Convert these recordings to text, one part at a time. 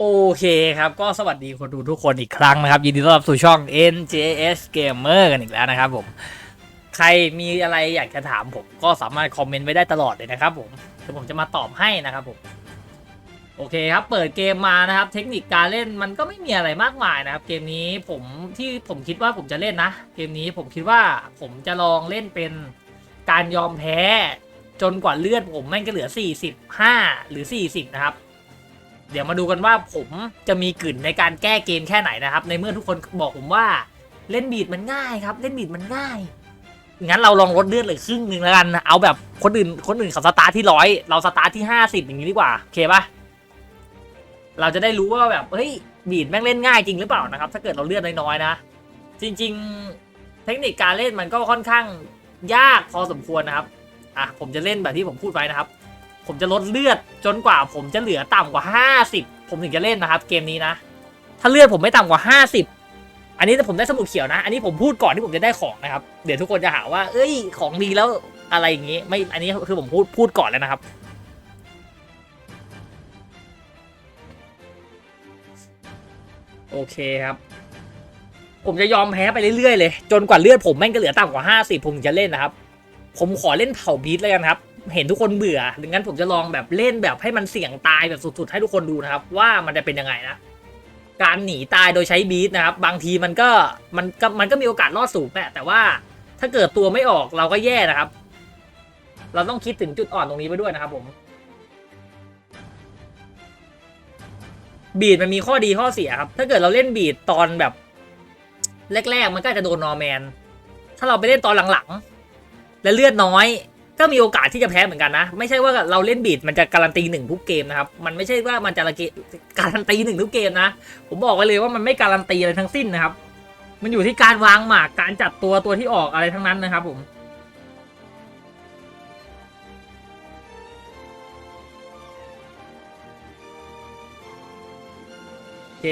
โอเคครับ ก็สวัสดีคนดูทุกคนอีกครั้งนะครับ ยินดีต้อนรับสู่ช่อง NJS Gamer กันอีกแล้วนะครับผม ใครมีอะไรอยากจะถามผมก็สามารถคอมเมนต์ไว้ได้ตลอดเลยนะครับผมเดี๋ยวผมจะมาตอบให้นะครับผม โอเคครับ เปิดเกมมานะครับ เทคนิคการเล่นมันก็ไม่มีอะไรมากมายนะครับ เกมนี้ผมที่ผมคิดว่าผมจะเล่นนะ เกมนี้ผมคิดว่าผมจะลองเล่นเป็นการยอมแพ้จนกว่าเลือดผมแม่งจะเหลือ 45 หรือ 40 นะครับ เดี๋ยวมาดูกันว่าผมจะมีกลิ่นในการแก้เกมแค่ไหนนะครับ ในเมื่อทุกคนบอกผมว่าเล่นบีดมันง่ายครับ เล่นบีดมันง่าย งั้นเราลองลดเลือดเลยครึ่งหนึ่งแล้วกัน เอาแบบคนอื่นคนอื่นเขาสตาร์ทที่ร้อยเราสตาร์ทที่ห้าสิบอย่างนี้ดีกว่าโอเคปะเราจะได้รู้ว่าแบบเฮ้ยบีดแม่งเล่นง่ายจริงหรือเปล่านะครับ ถ้าเกิดเราเลือดน้อยๆนะ จริง ๆ เทคนิคการเล่นมันก็ค่อนข้างยากพอสมควรนะครับอะผมจะเล่นแบบที่ผมพูดไว้นะครับ ผมจะลดเลือดจนกว่าผมจะเหลือต่ำกว่า 50 ผมถึงจะเล่นนะครับ เกมนี้นะ ถ้าเลือดผมไม่ต่ำกว่า 50 อันนี้ผมได้สมุดเขียวนะ อันนี้ผมพูดก่อนที่ผมจะได้ของนะครับ เดี๋ยวทุกคนจะหาว่า เอ้ย ของดีแล้วอะไรอย่างงี้ ไม่ อันนี้คือผมพูดพูดก่อนแล้วนะครับ โอเคครับ ผมจะยอมแพ้ไปเรื่อยๆเลย จนกว่าเลือดผมแม่งจะเหลือต่ำกว่า 50 ผมถึงจะเล่นนะครับ ผมขอเล่นเผ่าบีทเลยกันครับ เห็นทุกคนเบื่อดังนั้นผมจะลองแบบเล่นแบบให้มันเสี่ยงตายแบบสุดๆ ให้ทุกคนดูนะครับ ว่ามันจะเป็นยังไงนะการหนีตายโดยใช้บีทนะครับ บางทีมันก็มันก็มันก็มีโอกาสรอดสูงแหละแต่ว่าถ้าเกิดตัวไม่ออกเราก็แย่นะครับ เราต้องคิดถึงจุดอ่อนตรงนี้ไปด้วยนะครับผมบีดมันมีข้อดีข้อเสียครับ ถ้าเกิดเราเล่นบีดตอนแบบแรกๆ มันก็จะโดนนอร์แมน ถ้าเราไปเล่นตอนหลังๆ และเลือดน้อย ก็มีโอกาสที่จะแพ้เหมือนกันนะ ไม่ใช่ว่าเราเล่นบีดมันจะการันตีหนึ่งทุกเกมนะครับ มันไม่ใช่ว่ามันจะการันตีหนึ่งทุกเกมนะ ผมบอกไว้เลยว่ามันไม่การันตีอะไรทั้งสิ้นนะครับ มันอยู่ที่การวางหมากการจัดตัวตัวที่ออกอะไรทั้งนั้นนะครับผม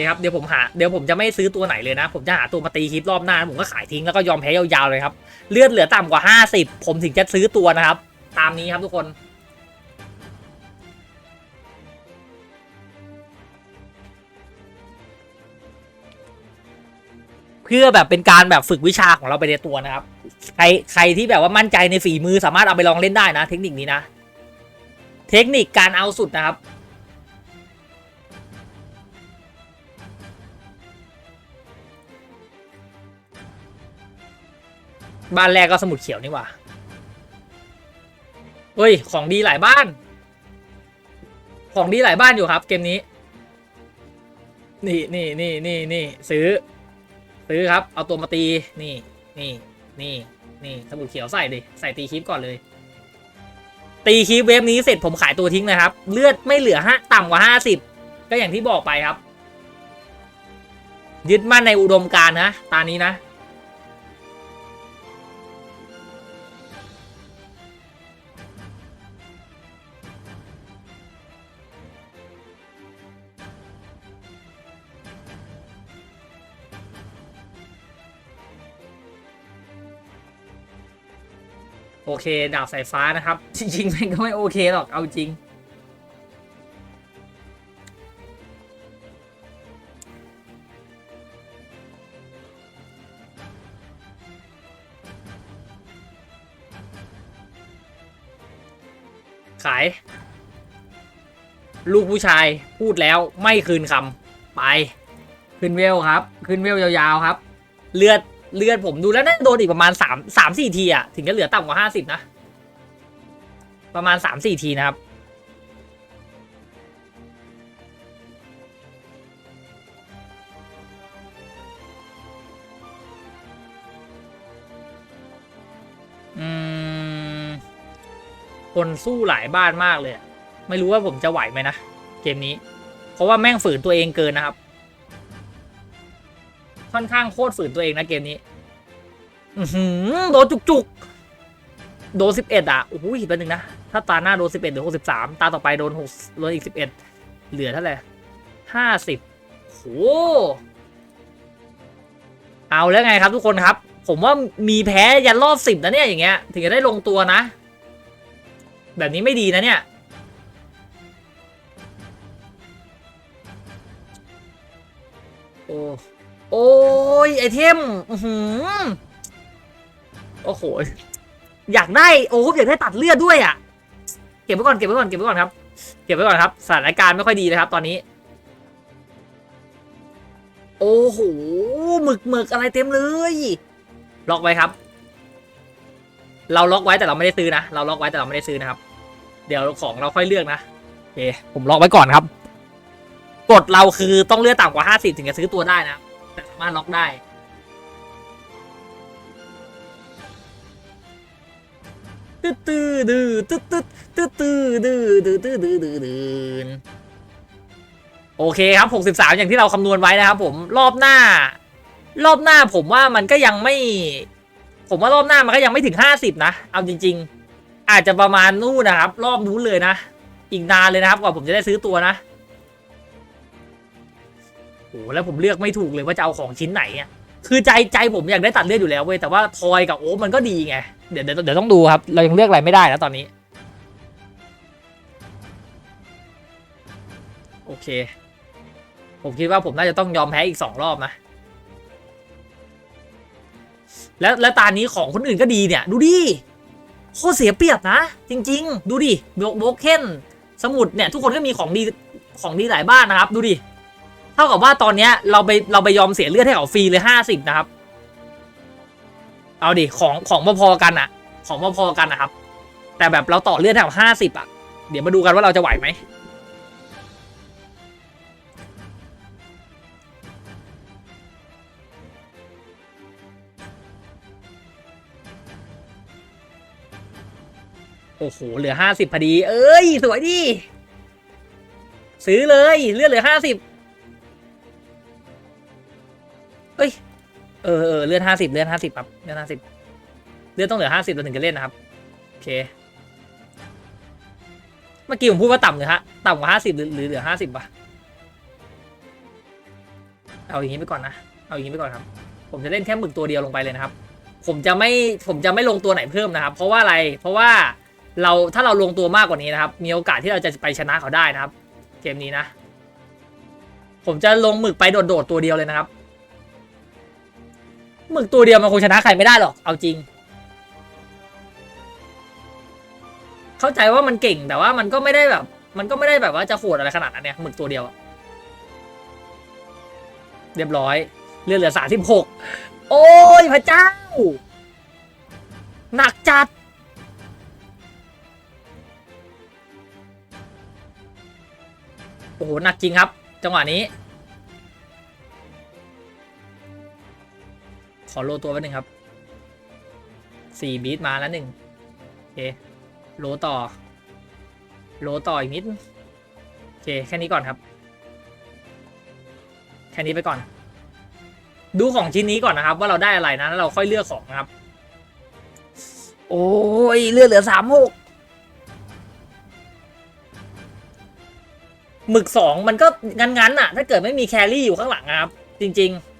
คครับ เดี๋ยวผมหา เดี๋ยวผมจะไม่ซื้อตัวไหนเลยนะ ผมจะหาตัวมาตีคลิปรอบหน้า ผมก็ขายทิ้งแล้วก็ยอมแพ้ยาวๆเลยครับ เลือดเหลือต่ำกว่า 50 ผมถึงจะซื้อตัวนะครับ ตามนี้ครับทุกคนเพื่อแบบเป็นการแบบฝึกวิชาของเราไปในตัวนะครับ ใครใครที่แบบว่ามั่นใจในฝีมือสามารถเอาไปลองเล่นได้นะ เทคนิคนี้นะ เทคนิคการเอาสุดนะครับ บ้านแรกก็สมุดเขียวนี่หว่าเฮ้ย ของดีหลายบ้าน ของดีหลายบ้านอยู่ครับ เกมนี้ นี่นี่นี่นี่นี่ซื้อ ซื้อครับ เอาตัวมาตี นี่นี่นี่นี่สมุดเขียวใส่ดิ ใส่ตีคลิปก่อนเลย ตีคลิปเวฟนี้เสร็จผมขายตัวทิ้งนะครับ เลือดไม่เหลือห้าต่ำกว่าห้าสิบก็อย่างที่บอกไปครับ ยึดมั่นในอุดมการณ์นะ ตานี้นะ โอเค ดาบสายฟ้านะครับ จริงๆมันก็ไม่โอเคหรอกเอาจริง ขาย ลูกผู้ชายพูดแล้วไม่คืนคำไป ขึ้นเวลครับ ขึ้นเวลยาวๆครับ เลือด เลือดผมดูแล้วน่าจะโดนอีกประมาณสามสามสี่ทีอะถึงจะเหลือต่ำกว่าห้าสิบนะ ประมาณสามสี่ทีนะครับอืมคนสู้หลายบ้านมากเลย ไม่รู้ว่าผมจะไหวไหมนะ เกมนี้ เพราะว่าแม่งฝืนตัวเองเกินนะครับ ค่อนข้างโคตรฝืนตัวเองนะเกมนี้หือโดนจุกๆ โดนสิบเอ็ดอะโอ้โหอีกแป๊บนึงนะ ถ้าตาหน้าโดนสิบเอ็ดหรือหกสิบสามตาต่อไปโดนหกโดนอีกสิบเอ็ดเหลือเท่าไหร่ห้าสิบโหเอาแล้วไงครับทุกคนครับ ผมว่ามีแพ้ยันรอบสิบนะเนี่ยอย่างเงี้ย ถึงจะได้ลงตัวนะ แบบนี้ไม่ดีนะเนี่ยโอ้ โอ้ยไอเทมอื้อหือโอ้โห อยากได้โอ้อยากได้ตัดเลือดด้วยอะ เก็บไว้ก่อนเก็บไว้ก่อนเก็บไว้ก่อนครับ เก็บไว้ก่อนครับ สถานการณ์ไม่ค่อยดีนะครับ ตอนนี้ โอ้โหหมึกหมึกอะไรเต็มเลย ล็อกไว้ครับ เราล็อกไว้แต่เราไม่ได้ซื้อนะ เราล็อกไว้แต่เราไม่ได้ซื้อนะครับ เดี๋ยวของเราค่อยเลือกนะโอเคผมล็อกไว้ก่อนครับกฎเราคือต้องเลือกต่ำกว่าห้าสิบถึงจะซื้อตัวได้นะ มารถล็อกได้ ตื้อตื้อดื้อตื้อตื้อตื้อตื้อดื้อตื้อตื้อดื้อดื้อดื้อโอเคครับหกสิบสามอย่างที่เราคำนวณไว้นะครับผมรอบหน้า รอบหน้าผมว่ามันก็ยังไม่ ผมว่ารอบหน้ามันก็ยังไม่ถึงห้าสิบนะ เอาจริง ๆ อาจจะประมาณนู่นนะครับ รอบนู้นเลยนะ อีกนานเลยนะครับกว่าผมจะได้ซื้อตัวนะ อ้แล้วผมเลือกไม่ถูกเลยว่าจะเอาของชิ้นไหนอะคือใจใจผมอยากได้ตัดเลือดอยู่แล้วเว้ยแต่ว่าทอยกับโอ๊มันก็ดีไงเดี๋ยวเดี๋ยวต้องดูครับ เรายังเลือกอะไรไม่ได้นะตอนนี้ โอเค ผมคิดว่าผมน่าจะต้องยอมแพ้อีกสองรอบนะ แล้วแล้วตานี้ของคนอื่นก็ดีเนี่ย ดูดิโคตรเสียเปรียบนะ จริง ๆ ดูดิโบโบเคนสมุดเนี่ย ทุกคนก็มีของดีของดีหลายบ้านนะครับ ดูดิ เท่ากับว่าตอนเนี้ยเราไปเราไปยอมเสียเลือดให้เขาฟรีเลยห้าสิบนะครับ เอาดิของของพอๆกันอะของพอๆกันนะครับ แต่แบบเราต่อเลือดให้เขาห้าสิบอะเดี๋ยวมาดูกันว่าเราจะไหวไหมโอ้โห เหลือห้าสิบพอดี เอ้ย สวยดิ ซื้อเลย เลือดเหลือห้าสิบ เออเออเลือดห้าสิบเลือดห้าสิบครับเลือดห้าสิบเลือดต้องเหลือห้าสิบเราถึงจะเล่นนะครับโอเค เมื่อกี้ผมพูดว่าต่ำเลยฮะต่ำกว่าห้าสิบหรือหรือเหลือห้าสิบป่ะเอาอย่างนี้ไปก่อนนะเอาอย่างนี้ไปก่อนครับ ผมจะเล่นแค่หมึกตัวเดียวลงไปเลยนะครับ ผมจะไม่ผมจะไม่ลงตัวไหนเพิ่มนะครับ เพราะว่าอะไรเพราะว่าเราถ้าเราลงตัวมากกว่านี้นะครับ มีโอกาสที่เราจะไปชนะเขาได้นะครับ เกมนี้นะ ผมจะลงหมึกไปโดดๆตัวเดียวเลยนะครับ หมึกตัวเดียวมันคงชนะใครไม่ได้หรอก เอาจริง เข้าใจว่ามันเก่งแต่ว่ามันก็ไม่ได้แบบ มันก็ไม่ได้แบบว่าจะโหดอะไรขนาดนั้นเนี่ยหมึกตัวเดียวเรียบร้อยเลือดเหลือสามสิบหกโอ้ยพระเจ้า หนักจัดโอ้โหหนักจริงครับ จังหวะนี้ ขอโลตัวไว้หนึ่งครับสี่บีทมาแล้วหนึ่งโอเคโลต่อ โลต่ออีกนิด โอเค แค่นี้ก่อนครับ แค่นี้ไปก่อน ดูของชิ้นนี้ก่อนนะครับ ว่าเราได้อะไรนะแล้วเราค่อยเลือกของนะครับ โอ้ยเลือดเหลือสามหกหมึกสองมันก็งั้นๆน่ะ ถ้าเกิดไม่มีแครี่อยู่ข้างหลังอะครับ จริง ๆ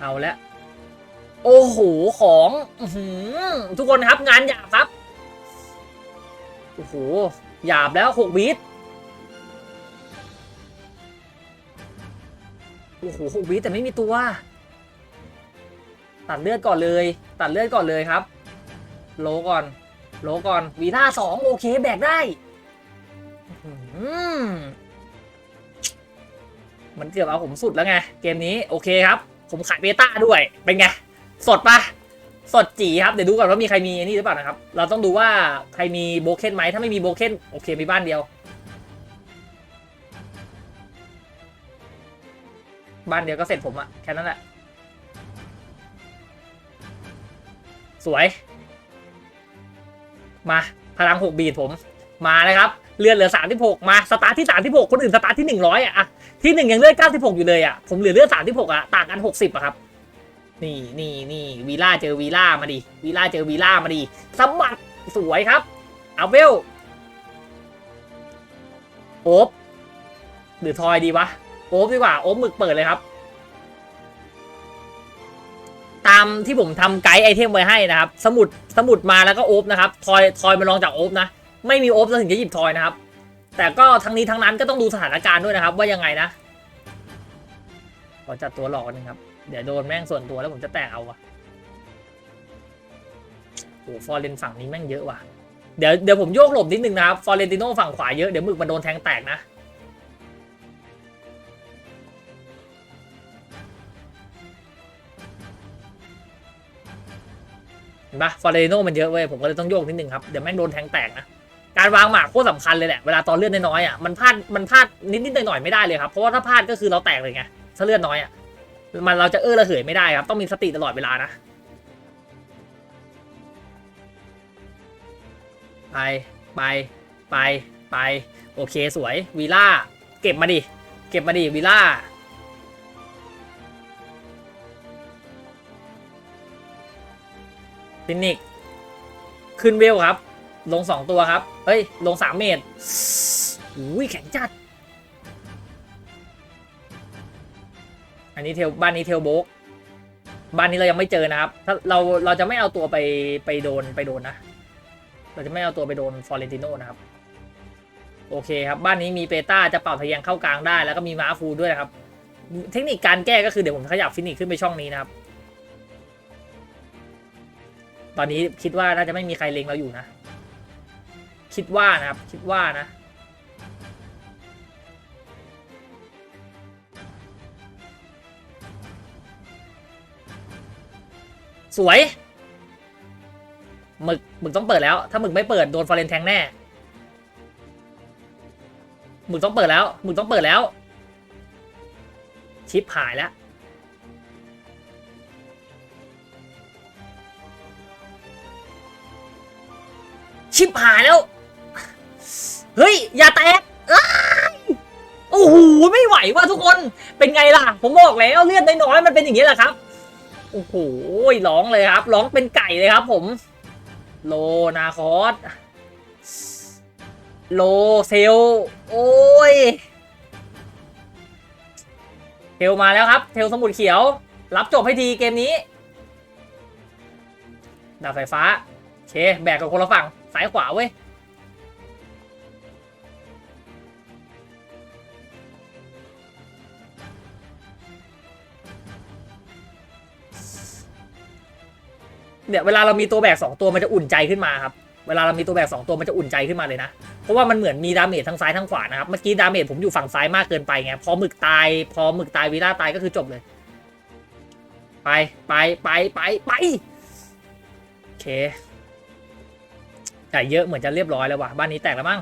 เอาละโอ้โหของอทุกคนครับงานหยาบครับโอ้โหหยาบแล้วหกวิตโอ้โหหกวิตแต่ไม่มีตัว ตัดเลือดก่อนเลย ตัดเลือดก่อนเลยครับ โลก่อน โลก่อนวีท่าสองโอเคแบกได้อื้อหือมันเกือบเอาผมสุดแล้วไง เกมนี้โอเคครับ ผมขายเบต้าด้วย เป็นไง สดปะสดจีครับ เดี๋ยวดูก่อนว่ามีใครมีนี่หรือเปล่านะครับ เราต้องดูว่าใครมีโบเคนไหม ถ้าไม่มีโบเคนโอเค มีบ้านเดียว บ้านเดียวก็เสร็จผมอะแค่นั้นแหละ สวย มา พลังหกบีดผม มาเลยครับ เลือดเหลือสามที่หกมาสตาร์ทที่สามที่หกคนอื่นสตาร์ทที่หนึ่งร้อยอะอะที่หนึ่งยังเลือดเก้าสิบหกอยู่เลยอะ ผมเหลือเลือดสามที่หกอะต่างกันหกสิบอะครับ นี่นี่นี่วีล่าเจอวีล่ามาดิวีล่าเจอวีล่ามาดิสมบัติสวยครับเอาเวลโอ๊บหรือทอยดีวะโอ๊บดีกว่าโอ๊บหมึกเปิดเลยครับตามที่ผมทำไกด์ไอเทมไว้ให้นะครับ สมุดสมุดมาแล้วก็โอฟนะครับ ทอยทอยมาลองจากโอฟนะ ไม่มีโอฟเราถึงจะหยิบทอยนะครับ แต่ก็ทั้งนี้ทั้งนั้นก็ต้องดูสถานการณ์ด้วยนะครับ ว่ายังไงนะขอจัดตัวหลอกนึงครับ เดี๋ยวโดนแม่งส่วนตัวแล้วผมจะแตกเอาวะโอ้ฟอร์เรนฝั่งนี้แม่งเยอะว่ะเดี๋ยวเดี๋ยวผมโยกหลบนิดนึงนะครับ ฟอร์เรนติโนฝั่งขวาเยอะ เดี๋ยวมึกมันโดนแทงแตกนะเห็นปะฟอร์เรนติโนมันเยอะเว้ย ผมก็เลยต้องโยกนิดนึงครับ เดี๋ยวแม่งโดนแทงแตกนะ การวางหมากโคตรสำคัญเลยแหละเวลาตอนเลือดน้อยๆอะมันพลาดมันพลาดนิดๆหน่อยๆไม่ได้เลยครับเพราะว่าถ้าพลาดก็คือเราแตกเลยไงถ้าเลือดน้อยอะมันเราจะเออระเหยไม่ได้ครับ ต้องมีสติตลอดเวลานะไปไปไปไปโอเคสวยวีล่าเก็บมาดิเก็บมาดิวีล่าฟินิกขึ้นเวลครับ ลงสองตัวครับ เฮ้ย ลงสามเมตรอุ้ยแข็งจัด อันนี้เทลบ้านนี้เทลโบกบ้านนี้เรายังไม่เจอนะครับ ถ้าเราเราจะไม่เอาตัวไปไปโดนไปโดนนะ เราจะไม่เอาตัวไปโดนฟอร์เรนติโนนะครับ โอเคครับ บ้านนี้มีเปต้าจะเป่าทะแยงเข้ากลางได้ แล้วก็มีม้าฟูด้วยนะครับ เทคนิคการแก้ก็คือเดี๋ยวผมขยับฟินิกขึ้นไปช่องนี้นะครับ ตอนนี้คิดว่าน่าจะไม่มีใครเล็งเราอยู่นะ คิดว่านะครับ คิดว่านะ สวยหมึกหมึกต้องเปิดแล้ว ถ้าหมึกไม่เปิดโดนฟอร์เรนแทงแน่หมึกต้องเปิดแล้วหมึกต้องเปิดแล้ว ชิปหายแล้วชิบหายแล้ว เฮ้ย อย่าแตกโอ้โหไม่ไหวว่ะทุกคนเป็นไงล่ะ ผมบอกแล้วเลือดน้อยๆมันเป็นอย่างนี้แหละครับ โอ้โหร้องเลยครับร้องเป็นไก่เลยครับ ผม โลนาคอสโลเซล โอ้ยเทลมาแล้วครับ เทลสมุดเขียว รับจบให้ดีเกมนี้ดาบไฟฟ้า เค แบกกับคนละฝั่งซ้ายขวาเว้ย เดี๋ยวเวลาเรามีตัวแบกสองตัวมันจะอุ่นใจขึ้นมาครับเวลาเรามีตัวแบกสองตัวมันจะอุ่นใจขึ้นมาเลยนะ เพราะว่ามันเหมือนมีดาเมจทั้งซ้ายทั้งขวานะครับ เมื่อกี้ดาเมจผมอยู่ฝั่งซ้ายมากเกินไปไง พอหมึกตาย พอหมึกตายวีล่าตายก็คือจบเลย ไปไปไปไปไปโอเคแต่เยอะเหมือนจะเรียบร้อยแล้วว่ะ บ้านนี้แตกแล้วมั้ง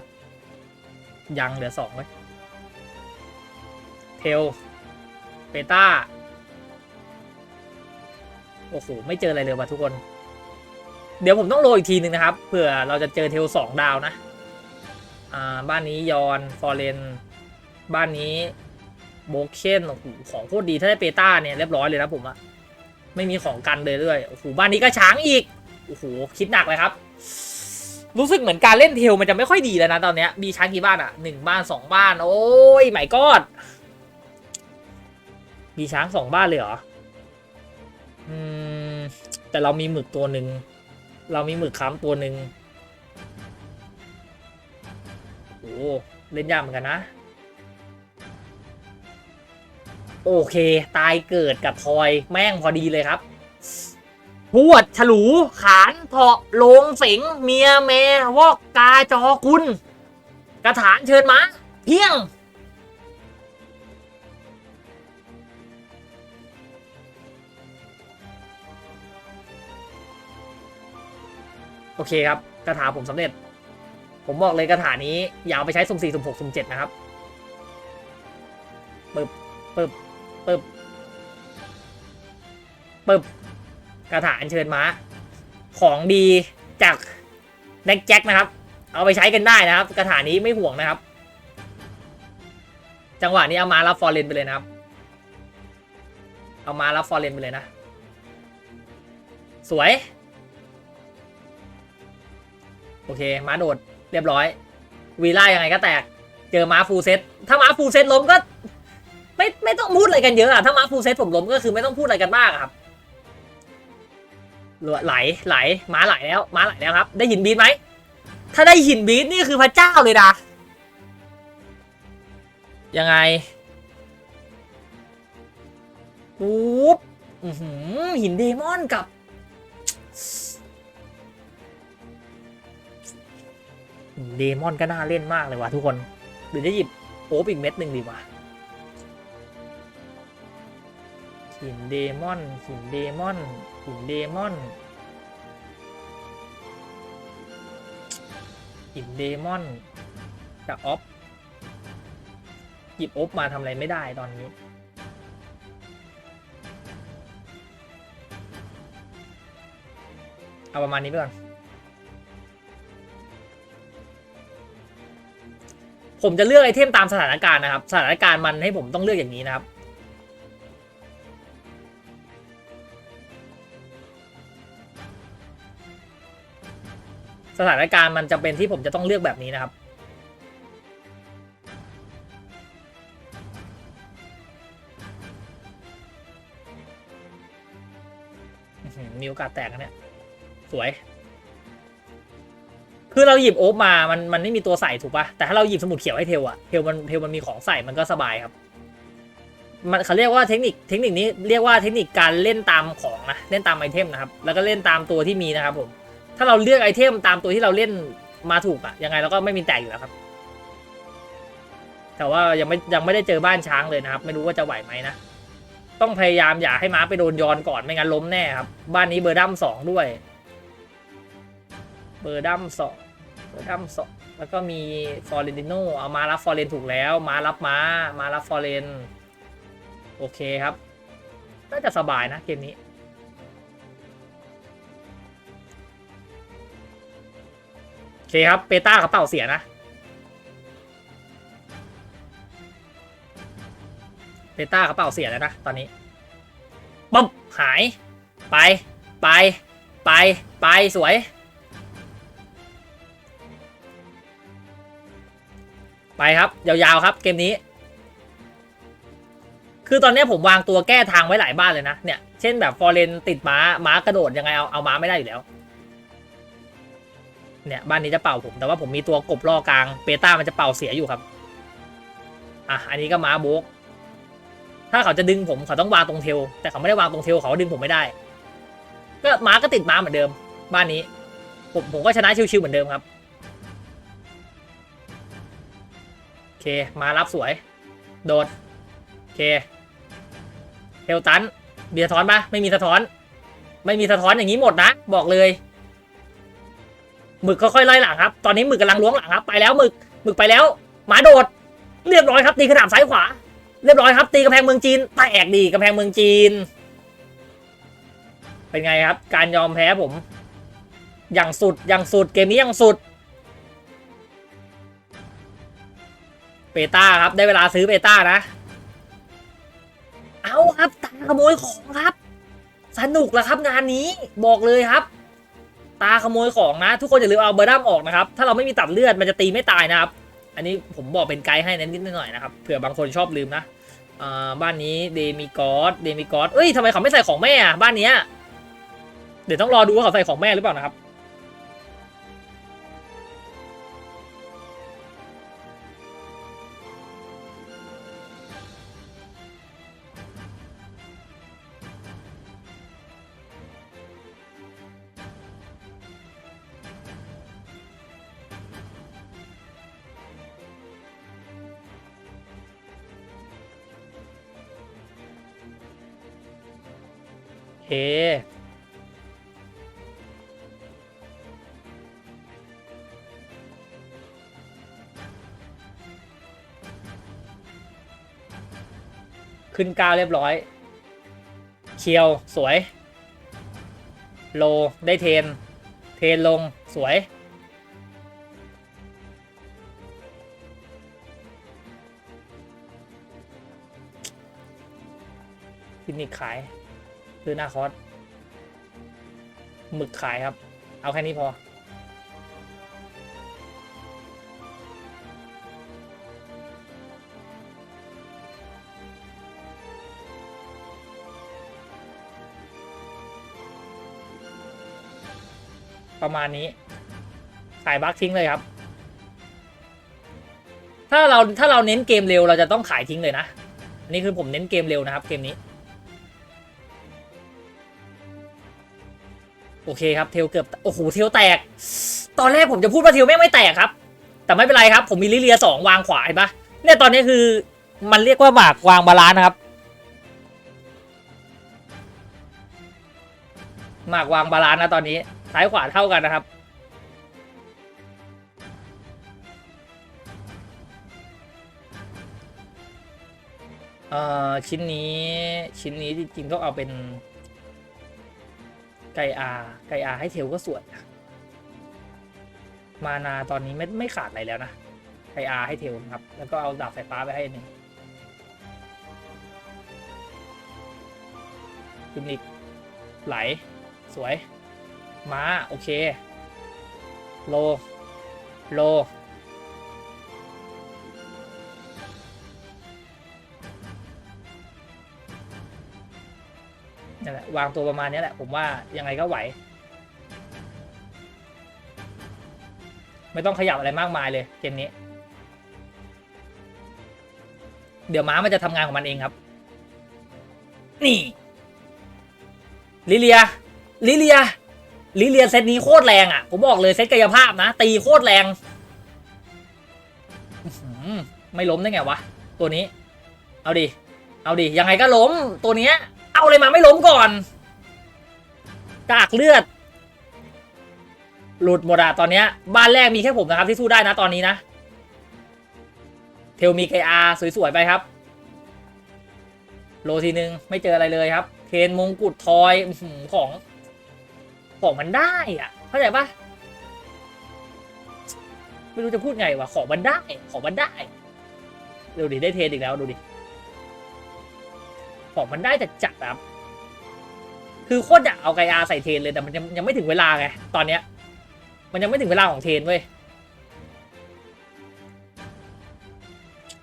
ยังเหลือสองไว้ยเทลเปต้า โอ้โห ไม่เจออะไรเลยว่ะทุกคน เดี๋ยวผมต้องโรยอีกทีหนึ่งนะครับเผื่อเราจะเจอเทลสองดาวนะอ่าบ้านนี้ยอนฟอร์เรนบ้านนี้โบเคนโอ้โหของโคตรดีถ้าได้เปต้าเนี่ยเรียบร้อยเลยนะผมอะไม่มีของกันเลยด้วยโอ้โหบ้านนี้ก็ช้างอีกโอ้โหคิดหนักเลยครับ รู้สึกเหมือนการเล่นเทลมันจะไม่ค่อยดีแล้วนะตอนเนี้ยมีช้างกี่บ้านอะหนึ่งบ้านสองบ้าน โอ้ยไหมกอดมีช้างสองบ้านเลยเหรออืมแต่เรามีหมึกตัวหนึ่ง เรามีหมึกค้ำตัวหนึ่งโอ้เล่นยากเหมือนกันนะ โอเค ตายเกิดกับทอยแม่งพอดีเลยครับพวดฉลู ขานเถาะลงเสงเมียแมวอกกาจอกุลกระถานเชิญมา เพียง โอเคครับคาถาผมสำเร็จ ผมบอกเลยคาถานี้อย่าเอาไปใช้สุ่มสี่สุ่มหกสุ่มเจ็ดนะครับปึบปึบปึบปึ๊บคาถาอัญเชิญม้า ของดีจากแน็กแจ็คนะครับ เอาไปใช้กันได้นะครับคาถานี้ไม่ห่วงนะครับ จังหวะนี้เอามารับฟอร์เรนไปเลยนะครับ เอามารับฟอร์เรนไปเลยนะ สวย โอเค ม้าโดดเรียบร้อย วีล่ายังไงก็แตก เจอม้าฟูลเซต ถ้าม้าฟูลเซตล้มก็ไม่ไม่ต้องพูดอะไรกันเยอะอะถ้าม้าฟูลเซตผมล้มก็คือไม่ต้องพูดอะไรกันมากครับไหลไหลม้าไหลแล้วม้าไหลแล้วครับ ได้หินบีทไหม ถ้าได้หินบีทนี่คือพระเจ้าเลยนะยังไงปุ๊บหินเดมอนกับ เดมอนก็น่าเล่นมากเลยว่ะทุกคน หรือจะหยิบโอ๊บอีกเม็ดหนึ่งดีกว่าหินเดมอนหินเดมอนหินเดมอนหินเดมอนกับออฟหยิบออฟมาทำอะไรไม่ได้ตอนนี้เอาประมาณนี้ไปก่อน ผมจะเลือกไอเทมตามสถานการณ์นะครับ สถานการณ์มันให้ผมต้องเลือกอย่างนี้นะครับ สถานการณ์มันจะเป็นที่ผมจะต้องเลือกแบบนี้นะครับ มีโอกาสแตกนะเนี่ย สวย คือเราหยิบโอ๊บมา มันมันไม่มีตัวใส่ถูกปะแต่ถ้าเราหยิบสมุดเขียวให้เทลอะเทลมันเทลมันมีของใส่มันก็สบายครับ มันเขาเรียกว่าเทคนิคเทคนิคนี้เรียกว่าเทคนิคการเล่นตามของนะเล่นตามไอเทมนะครับ แล้วก็เล่นตามตัวที่มีนะครับผม ถ้าเราเลือกไอเทมตามตัวที่เราเล่นมาถูกอะยังไงเราก็ไม่มีแตกอยู่แล้วครับ แต่ว่ายังไม่ยังไม่ได้เจอบ้านช้างเลยนะครับ ไม่รู้ว่าจะไหวไหมนะต้องพยายามอย่าให้ม้าไปโดนยอนก่อนไม่งั้นล้มแน่ครับ บ้านนี้เบอร์ดัมสองด้วย เบอร์ดัมสอง ดัมสแล้วก็มีฟอร์เรนติโนเอามารับฟอร์เรนถูกแล้ว มารับม้ามารับฟอร์เรนโอเคครับน่าจะสบายนะเกมนี้ โอเคครับเปต้ากระเป๋าเสียนะเปต้ากระเป๋าเสียแล้วนะ ตอนนี้ปุ๊บหาย ไป ไป ไป ไป สวย ไปครับ ยาวๆครับเกมนี้ คือตอนนี้ผมวางตัวแก้ทางไว้หลายบ้านเลยนะ เนี่ย เช่นแบบฟอร์เรนติดม้า ม้ากระโดดยังไงเอาเอาม้าไม่ได้อยู่แล้ว เนี่ยบ้านนี้จะเป่าผม แต่ว่าผมมีตัวกบล่อกลางเปต้ามันจะเป่าเสียอยู่ครับ อะอันนี้ก็ม้าโบกถ้าเขาจะดึงผมเขาต้องวางตรงเทล แต่เขาไม่ได้วางตรงเทลเขาดึงผมไม่ได้ ก็ม้าก็ติดม้าเหมือนเดิม บ้านนี้ ผมผมก็ชนะชิวๆเหมือนเดิมครับ เคมารับสวย โดดโอเคเทลตันมีสะท้อนปะไม่มีสะท้อน ไม่มีสะท้อนอย่างนี้หมดนะ บอกเลย หมึกค่อยๆไล่หลังครับ ตอนนี้หมึกกำลังล้วงหลังครับ ไปแล้วหมึกหมึกไปแล้วหมาโดด เรียบร้อยครับ ตีขนาบซ้ายขวา เรียบร้อยครับ ตีกำแพงเมืองจีนแตกดีกำแพงเมืองจีน เป็นไงครับ การยอมแพ้ผม อย่างสุดอย่างสุดเกมนี้อย่างสุด เปต้าครับ ได้เวลาซื้อเปต้านะ เอาครับตาขโมยของครับ สนุกแล้วครับงานนี้บอกเลยครับ ตาขโมยของนะ ทุกคนอย่าลืมเอาเบอร์ดัมออกนะครับ ถ้าเราไม่มีตัดเลือดมันจะตีไม่ตายนะครับ อันนี้ผมบอกเป็นไกด์ให้นะนิดหน่อยนะครับเผื่อบางคนชอบลืมนะบ้านนี้เดมิกอสเดมิกอสเอ้ยทำไมเขาไม่ใส่ของแม่อะบ้านเนี้ยเดี๋ยวต้องรอดูว่าเขาใส่ของแม่หรือเปล่านะครับ เอขึ้นก้าวเรียบร้อย เคียวสวย โลได้เทน เทนลงสวยฟินิกขาย ซื้อหน้าคอร์สหมึกขายครับ เอาแค่นี้พอ ประมาณนี้ ขายบัคทิ้งเลยครับ ถ้าเราถ้าเราเน้นเกมเร็วเราจะต้องขายทิ้งเลยนะ อันนี้คือผมเน้นเกมเร็วนะครับ เกมนี้ โอเคครับเทลเกือบโอ้โหเทลแตก ตอนแรกผมจะพูดว่าเทลแม่งไม่แตกครับ แต่ไม่เป็นไรครับ ผมมีลิเลียสองวางขวาเห็นปะเนี่ยตอนนี้คือมันเรียกว่าหมากวางบาลานซ์นะครับ หมากวางบาลานซ์นะตอนนี้ซ้ายขวาเท่ากันนะครับเอ่อชิ้นนี้ชิ้นนี้จริงๆต้องเอาเป็น ไกอาไกอาให้เทลก็สวยนะมานาตอนนี้ไม่ไม่ขาดอะไรแล้วนะไกอาให้เทลครับ แล้วก็เอาดาบสายฟ้าไปให้หนึ่งกิมนิกไหล สวย ม้า โอเค โล โล นั่นแหละวางตัวประมาณนี้แหละ ผมว่ายังไงก็ไหว ไม่ต้องขยับอะไรมากมายเลยเกมนี้ เดี๋ยวม้ามันจะทำงานของมันเองครับ นี่ลิเลียลิเลียลิเลียเซตนี้โคตรแรงอะ ผมบอกเลยเซตกายภาพนะ ตีโคตรแรงไม่ล้มได้ไงวะ ตัวนี้ เอาดิ เอาดิ ยังไงก็ล้มตัวเนี้ย เอาเลยมาไม่ล้มก่อนกากเลือด หลุดหมดอะตอนเนี้ย บ้านแรกมีแค่ผมนะครับ ที่สู้ได้นะตอนนี้นะ เทลมีไกอาสวย ๆ ไปครับ โลทีนึง ไม่เจออะไรเลยครับเทนมงกุฎทอยของ ของมันได้อะเข้าใจปะไม่รู้จะพูดไงวะของมันได้ ของมันได้ ดูดิได้เทนอีกแล้วดูดิ ของมันได้จัดจัดครับ คือโคตรอยากเอาไกอาใส่เทนเลยแต่มันยังยังไม่ถึงเวลาไงตอนเนี้ย มันยังไม่ถึงเวลาของเทนเว้ย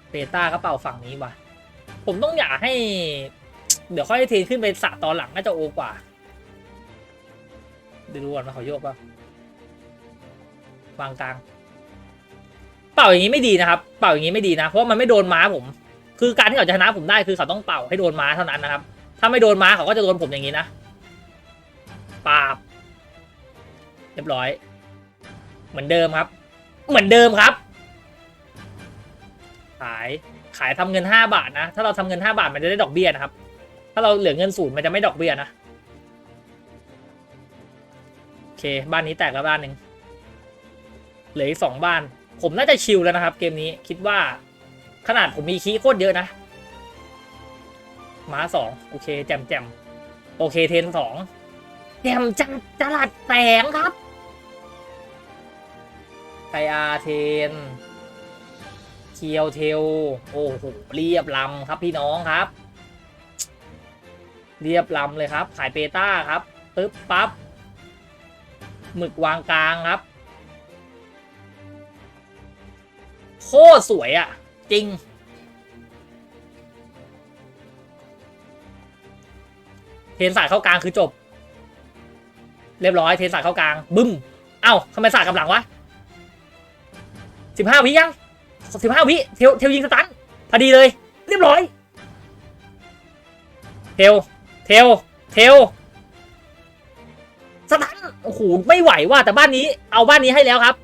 เปต้าก็เป่าฝั่งนี้ว่ะ ผมต้องอยากให้ เดี๋ยวค่อยให้เทนขึ้นไปสะตอนหลังน่าจะโอกว่าดี๋ยวดูก่อนว่าเขาโยกป่ะวางกลาง เป่าอย่างนี้ไม่ดีนะครับ เป่าอย่างนี้ไม่ดีนะ เพราะว่ามันไม่โดนม้าผม คือการที่เขาจะชนะผมได้คือเขาต้องเป่าให้โดนม้าเท่านั้นนะครับ ถ้าไม่โดนม้าเขาก็จะโดนผมอย่างนี้นะปาบ เรียบร้อย เหมือนเดิมครับ เหมือนเดิมครับ ขายขายทำเงินห้าบาทนะ ถ้าเราทำเงินห้าบาทมันจะได้ดอกเบี้ยนะครับ ถ้าเราเหลือเงินศูนย์มันจะไม่ดอกเบี้ยนะโอเค บ้านนี้แตกแล้วบ้านหนึ่งเหลืออีกสองบ้าน ผมน่าจะชิลแล้วนะครับ เกมนี้คิดว่า ขนาดผมมีคีโคตรเยอะนะม้าสองโอเค แจมแจมโอเคเทนสองแจมจัดจลัดแสงครับไกอาเทนเคียวเทลโอ้โหเรียบลำครับพี่น้องครับ เรียบลำเลยครับ ขายเปต้าครับปึ๊บปั๊บหมึกวางกลางครับ โคตรสวยอะ่ะ จริง เทนสายเข้ากลางคือจบ เรียบร้อยเทนสายเข้ากลาง บึ้ม เอ้าทำไมสายกับหลังวะสิบห้าวิยังสิบห้าวิเทลเทลยิงสตันพอดีเลย เรียบร้อย เทลเทลเทลสตันโอ้โหไม่ไหวว่ะแต่บ้านนี้เอาบ้านนี้ให้แล้วครับ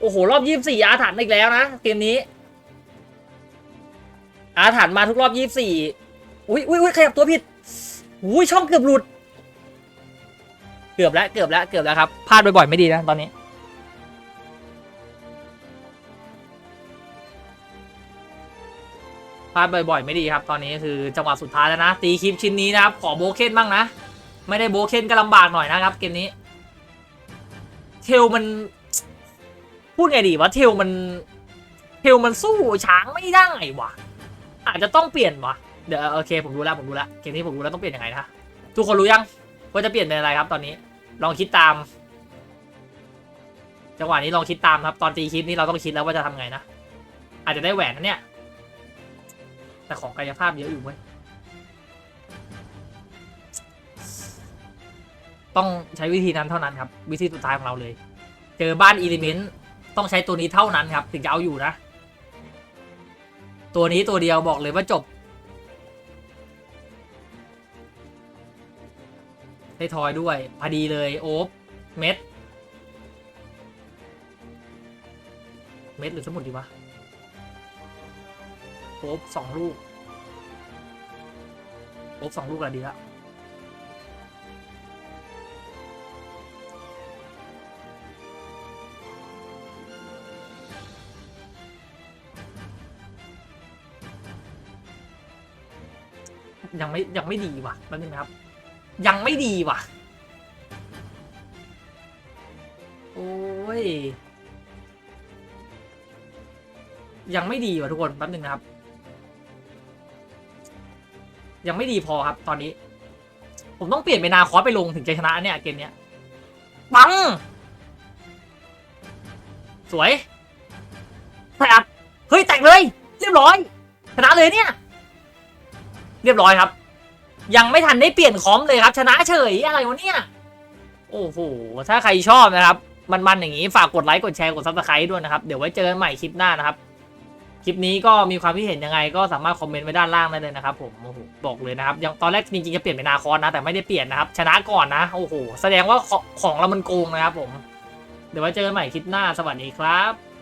โอ้โห รอบยี่สี่อาถรรพ์อีกแล้วนะเกมนี้ อาถรรพ์มาทุกรอบยี่สี่อุ้ยอุ้ยอุ้ยขยับตัวผิดอุ้ยช่องเกือบหลุด เกือบแล้วเกือบแล้วเกือบแล้วครับพลาดบ่อยๆไม่ดีนะตอนนี้ พลาดบ่อยๆไม่ดีครับ ตอนนี้คือจังหวะสุดท้ายแล้วนะ ตีคลิปชิ้นนี้นะครับขอโบเคนบ้างนะ ไม่ได้โบเคนก็ลำบากหน่อยนะครับ เกมนี้ เทลมัน พูดไงดีวะเทลมัน เทลมันสู้ช้างไม่ได้ว่ะ อาจจะต้องเปลี่ยนว่ะเดี๋ยวโอเคผมรู้แล้วผมรู้แล้วเกมนี้ผมรู้แล้วต้องเปลี่ยนยังไงนะทุกคนรู้ยังว่าจะเปลี่ยนเป็นอะไรครับตอนนี้ ลองคิดตาม จังหวะนี้ลองคิดตามครับ ตอนตีคลิปนี้เราต้องคิดแล้วว่าจะทำไงนะอาจจะได้แหวนนะเนี่ยแต่ของกายภาพเยอะอยู่เว้ยต้องใช้วิธีนั้นเท่านั้นครับ วิธีสุดท้ายของเราเลย เจอบ้านอิเลเมนต์ต้องใช้ตัวนี้เท่านั้นครับ ถึงจะเอาอยู่นะ ตัวนี้ตัวเดียวบอกเลยว่าจบ ได้ทอยด้วย พอดีเลยโอ๊บเม็ด เม็ดหรือสมุดดีวะโอ๊บสองลูกโอ๊บสองลูกอะดีละ ยังไม่ยังไม่ดีว่ะแป๊บนึงนะครับ ยังไม่ดีว่ะ โอ้ย ยังไม่ดีว่ะทุกคนแป๊บนึงนะครับ ยังไม่ดีพอครับ ตอนนี้ ผมต้องเปลี่ยนเป็นนาคอสไปลงถึงจะชนะเนี่ยเกมเนี้ยปัง สวยแตกเฮ้ยแตกเลย เรียบร้อย ชนะเลยเนี่ย เรียบร้อยครับ ยังไม่ทันได้เปลี่ยนคอมเลยครับ ชนะเฉยอะไรวะเนี่ย โอ้โห ถ้าใครชอบนะครับ มันๆอย่างนี้ฝากกดไลค์กดแชร์กดซับสไครต์ด้วยนะครับ เดี๋ยวไว้เจอกันใหม่คลิปหน้านะครับ คลิปนี้ก็มีความคิดเห็นยังไงก็สามารถคอมเมนต์ไว้ด้านล่างได้เลยนะครับผมโอ้โหบอกเลยนะครับยังตอนแรกจริงๆจะเปลี่ยนเป็นนาคอนนะแต่ไม่ได้เปลี่ยนนะครับ ชนะก่อนนะโอ้โหแสดงว่าของของเรามันโกงนะครับผม เดี๋ยวไว้เจอกันใหม่คลิปหน้าสวัสดีครับ